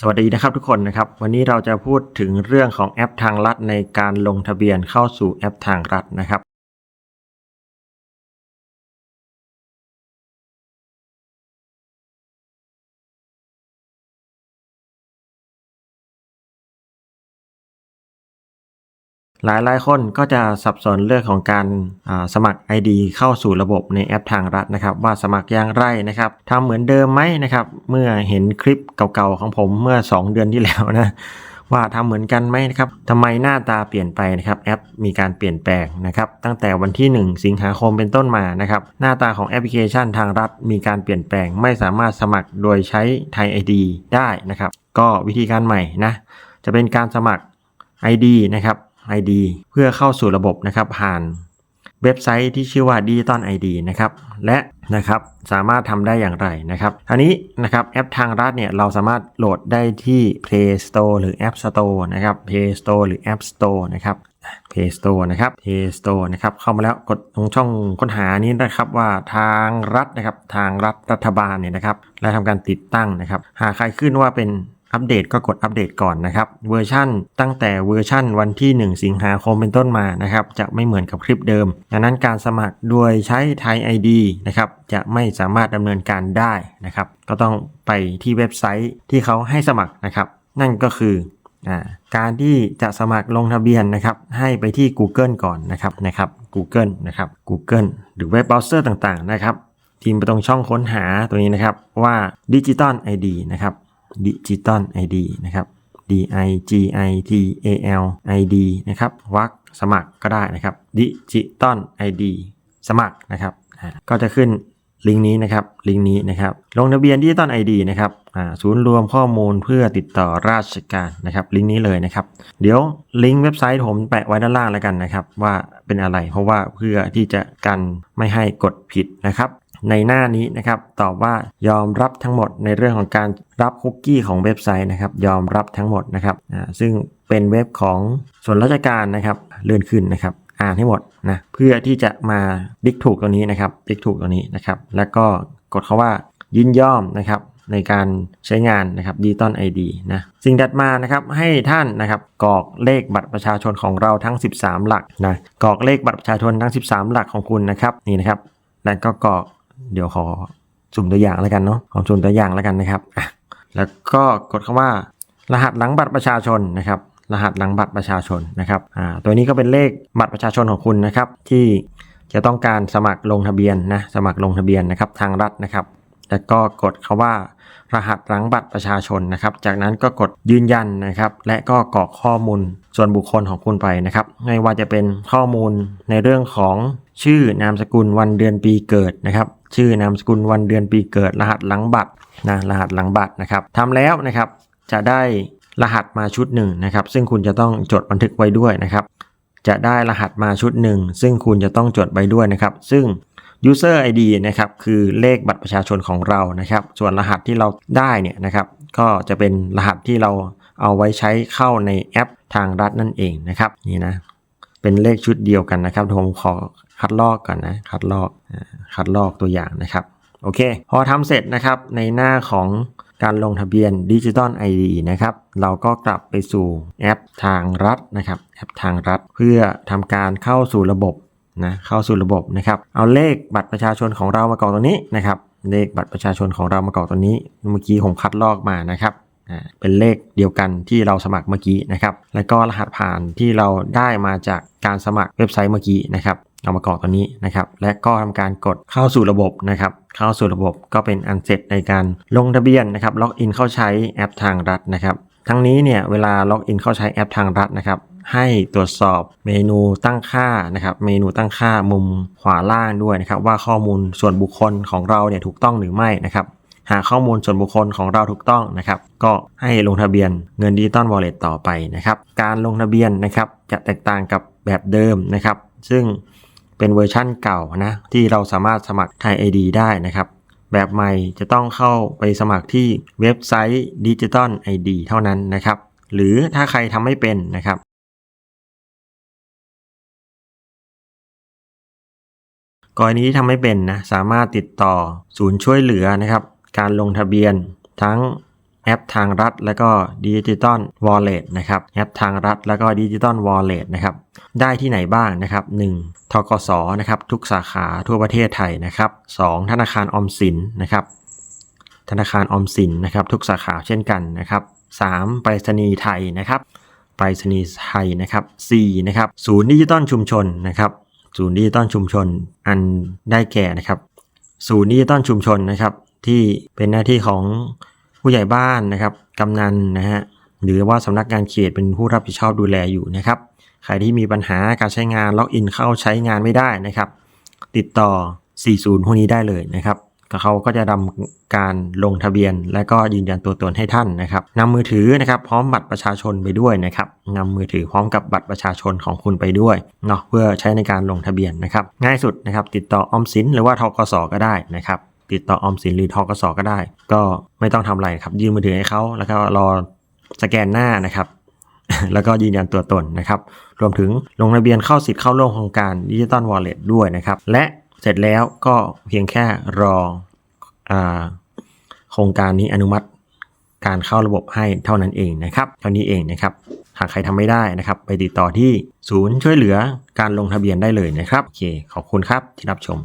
สวัสดีนะครับทุกคนนะครับ วันนี้เราจะพูดถึงเรื่องของแอปทางรัฐในการลงทะเบียนเข้าสู่แอปทางรัฐนะครับ หลายหลายคนก็จะสับสนเรื่องของการสมัคร ID เข้าสู่ระบบในแอปทางรัฐนะครับว่าสมัครอย่างไรนะครับทำเหมือนเดิมไหมนะครับเมื่อเห็นคลิปเก่าๆของผมเมื่อ 2 เดือนที่แล้วนะว่าทำเหมือนกันไหมนะครับทำไมหน้าตาเปลี่ยนไปนะครับแอปมีการเปลี่ยนแปลงนะครับตั้งแต่วันที่ 1 สิงหาคมเป็นต้นมานะครับหน้าตาของแอปพลิเคชันทางรัฐมีการเปลี่ยนแปลง ไม่สามารถสมัครโดยใช้ไทย ID ได้นะครับก็วิธีการใหม่นะจะเป็นการสมัคร ID นะครับ ID เพื่อเข้าสู่ระบบนะครับผ่านเว็บไซต์ที่ชื่อว่า Digital ID นะครับและนะครับสามารถทำได้อย่างไรนะครับอันนี้นะครับแอปทางรัฐเนี่ยเราสามารถโหลดได้ที่ Play Store หรือ App Store นะครับ Play Store หรือ App Store นะครับ Play Store นะครับ Play Store นะครับเข้ามาแล้วกดตรงช่องค้นหานี้นะครับว่าทางรัฐนะครับทางรัฐรัฐบาลเนี่ยนะครับและทำการติดตั้งนะครับ หากใครขึ้นว่าเป็น อัปเดตก็กดอัปเดตก่อนนะครับ เวอร์ชั่นตั้งแต่เวอร์ชั่นวันที่ 1 สิงหาคมเป็นต้นมานะครับจะไม่เหมือนกับคลิปเดิม ดังนั้นการสมัครโดยใช้ไทย ID นะครับจะไม่สามารถดำเนินการได้นะครับ ก็ต้องไปที่เว็บไซต์ที่เขาให้สมัครนะครับ นั่นก็คือการที่จะสมัครลงทะเบียนนะครับให้ไปที่ Google ก่อนนะครับนะครับ Google นะครับ Google หรือเว็บเบราว์เซอร์ต่างๆนะครับทีมไปตรงช่องค้นหาตัวนี้นะครับว่า Digital ID นะครับ Digital ID นะครับ D I G I T A L I D นะครับวักสมัครก็ได้นะครับ Digital ID สมัครนะครับ ก็จะขึ้นลิงก์นี้นะครับ ลิงก์นี้นะครับ ลงทะเบียน Digital ID นะครับศูนย์รวมข้อมูลเพื่อติดต่อราชการนะครับ ลิงก์นี้เลยนะครับ เดี๋ยวลิงก์เว็บไซต์ผมแปะไว้ด้านล่างแล้วกันนะครับ ว่าเป็นอะไร เพราะว่าเพื่อที่จะกันไม่ให้กดผิดนะครับ ในหน้านี้นะครับ ตอบว่ายอมรับทั้งหมดในเรื่องของการรับคุกกี้ของเว็บไซต์นะครับ ยอมรับทั้งหมดนะครับซึ่งเป็นเว็บของส่วนราชการนะครับเลื่อนขึ้นนะครับอ่านให้หมดนะเพื่อที่จะมาติ๊กถูกตรงนี้นะครับติ๊กถูกตรงนี้นะครับ แล้วก็กดคาว่ายินยอมนะครับในการใช้งานนะครับดิจิตอลไอดีนะสิ่งถัดมานะครับให้ท่านนะครับกรอกเลขบัตรประชาชนของเราทั้ง 13 หลักนะกรอกเลขบัตรประชาชนทั้ง 13 หลักของคุณนะครับนี่นะครับแล้วก็กรอก เดี๋ยวขอสุ่มตัวอย่างแล้วกันเนาะขอสุ่มตัวอย่างแล้วกันนะครับอะแล้วก็กดคำว่า รหัสหลังบัตรประชาชนนะครับ รหัสหลังบัตรประชาชนนะครับอ่าตัวนี้ก็เป็นเลขบัตรประชาชนของคุณนะครับ ที่จะต้องการสมัครลงทะเบียนนะสมัครลงทะเบียนนะครับทางรัฐนะครับแล้วก็กดคาว่ารหัสหลังบัตรประชาชนนะครับ จากนั้นก็กดยืนยันนะครับ และก็กรอกข้อมูลส่วนบุคคลของคุณไปนะครับไม่ว่าจะเป็นข้อมูลในเรื่องของชื่อนามสกุลวันเดือนปีเกิดนะครับ ชื่อนามสกุลวันเดือนปีเกิด รหัสหลังบัตรนะรหัสหลังบัตรนะครับทำแล้วนะครับจะได้รหัสมาชุดหนึ่งนะครับซึ่งคุณจะต้องจดบันทึกไว้ด้วยนะครับจะได้รหัสมาชุดหนึ่งซึ่งคุณจะต้องจดไว้ด้วยนะครับ ซึ่ง user ID นะครับคือเลขบัตรประชาชนของเรานะครับ ส่วนรหัสที่เราได้เนี่ยนะครับก็จะเป็นรหัสที่เราเอาไว้ใช้เข้าในแอปทางรัฐนั่นเองนะครับนี่นะ เป็นเลขชุดเดียวกันนะครับผมขอคัดลอกก่อนนะคัดลอกคัดลอกตัวอย่างนะครับโอเค พอทำเสร็จนะครับในหน้าของการลงทะเบียน Digital ID นะครับ เราก็กลับไปสู่แอปทางรัฐนะครับ แอปทางรัฐเพื่อทำการเข้าสู่ระบบนะ เข้าสู่ระบบนะครับ เอาเลขบัตรประชาชนของเรามากรอกตรงนี้นะครับ เลขบัตรประชาชนของเรามากรอกตรงนี้ เมื่อกี้ผมคัดลอกมานะครับ เป็นเลขเดียวกันที่เราสมัครเมื่อกี้นะครับ แล้วก็รหัสผ่านที่เราได้มาจากการสมัครเว็บไซต์เมื่อกี้นะครับเอามากรอกตัวนี้นะครับ และก็ทำการกดเข้าสู่ระบบนะครับ เข้าสู่ระบบก็เป็นอันเสร็จในการลงทะเบียนนะครับ ล็อกอินเข้าใช้แอปทางรัฐนะครับ ทั้งนี้เนี่ยเวลาล็อกอินเข้าใช้แอปทางรัฐนะครับ ให้ตรวจสอบเมนูตั้งค่านะครับ เมนูตั้งค่ามุมขวาล่างด้วยนะครับ ว่าข้อมูลส่วนบุคคลของเราเนี่ยถูกต้องหรือไม่นะครับ หาข้อมูลส่วนบุคคลของเราถูกต้องนะครับ ก็ให้ลงทะเบียนเงินดิจิตอลวอลเล็ตต่อไปนะครับ การลงทะเบียนนะครับจะแตกต่างกับแบบเดิมนะครับ ซึ่งเป็นเวอร์ชั่นเก่านะที่เราสามารถสมัครไทย ID ได้นะครับ แบบใหม่จะต้องเข้าไปสมัครที่เว็บไซต์ Digital ID เท่านั้นนะครับ หรือถ้าใครทำไม่เป็นนะครับกรณีที่ทำไม่เป็นนะสามารถติดต่อศูนย์ช่วยเหลือนะครับ การลงทะเบียนทั้งแอปทางรัฐ แล้วก็ดิจิตอลวอลเล็ตนะครับแอปทางรัฐ แล้วก็ดิจิตอลวอลเล็ตนะครับได้ที่ไหนบ้างนะครับ 1. ทกสนะครับทุกสาขาทั่วประเทศไทยนะครับ 2. ธนาคารออมสินนะครับธนาคารออมสินนะครับทุกสาขาเช่นกันนะครับ 3. ไปรษณีย์ไทยนะครับไปรษณีย์ไทยนะครับ 4. นะครับศูนย์ดิจิตอลชุมชนนะครับศูนย์ดิจิตอลชุมชนอันได้แก่นะครับศูนย์ดิจิตอลชุมชนนะครับ ที่เป็นหน้าที่ของผู้ใหญ่บ้านนะครับกำนันนะฮะหรือว่าสำนักงานเขตเป็นผู้รับผิดชอบดูแลอยู่นะครับ ใครที่มีปัญหาการใช้งานล็อกอินเข้าใช้งานไม่ได้นะครับ ติดต่อ 40 พวกนี้ได้เลยนะครับเขาก็จะทำการลงทะเบียน และก็ยืนยันตัวตนให้ท่านนะครับนำมือถือนะครับพร้อมบัตรประชาชนไปด้วยนะครับนำมือถือพร้อมกับบัตรประชาชนของคุณไปด้วยเนาะเพื่อใช้ในการลงทะเบียนนะครับ ง่ายสุดนะครับ ติดต่ออมสินหรือว่าทกสก็ได้นะครับ ติดต่อออมสินหรือทกสก็ได้ ก็ไม่ต้องทำอะไรครับ ยื่นมือถือให้เขาแล้วก็รอสแกนหน้านะครับ แล้วก็ยืนยันตัวตนนะครับ รวมถึงลงทะเบียนเข้าสิทธิ์เข้าร่วมโครงการดิจิตอลวอลเล็ตด้วยนะครับ และเสร็จแล้วก็เพียงแค่รออโครงการนี้อนุมัติการเข้าระบบให้เท่านั้นเองนะครับ เท่านี้เองนะครับ หากใครทำไม่ได้นะครับ ไปติดต่อที่ศูนย์ช่วยเหลือการลงทะเบียนได้เลยนะครับ โอเค ขอบคุณครับที่รับชม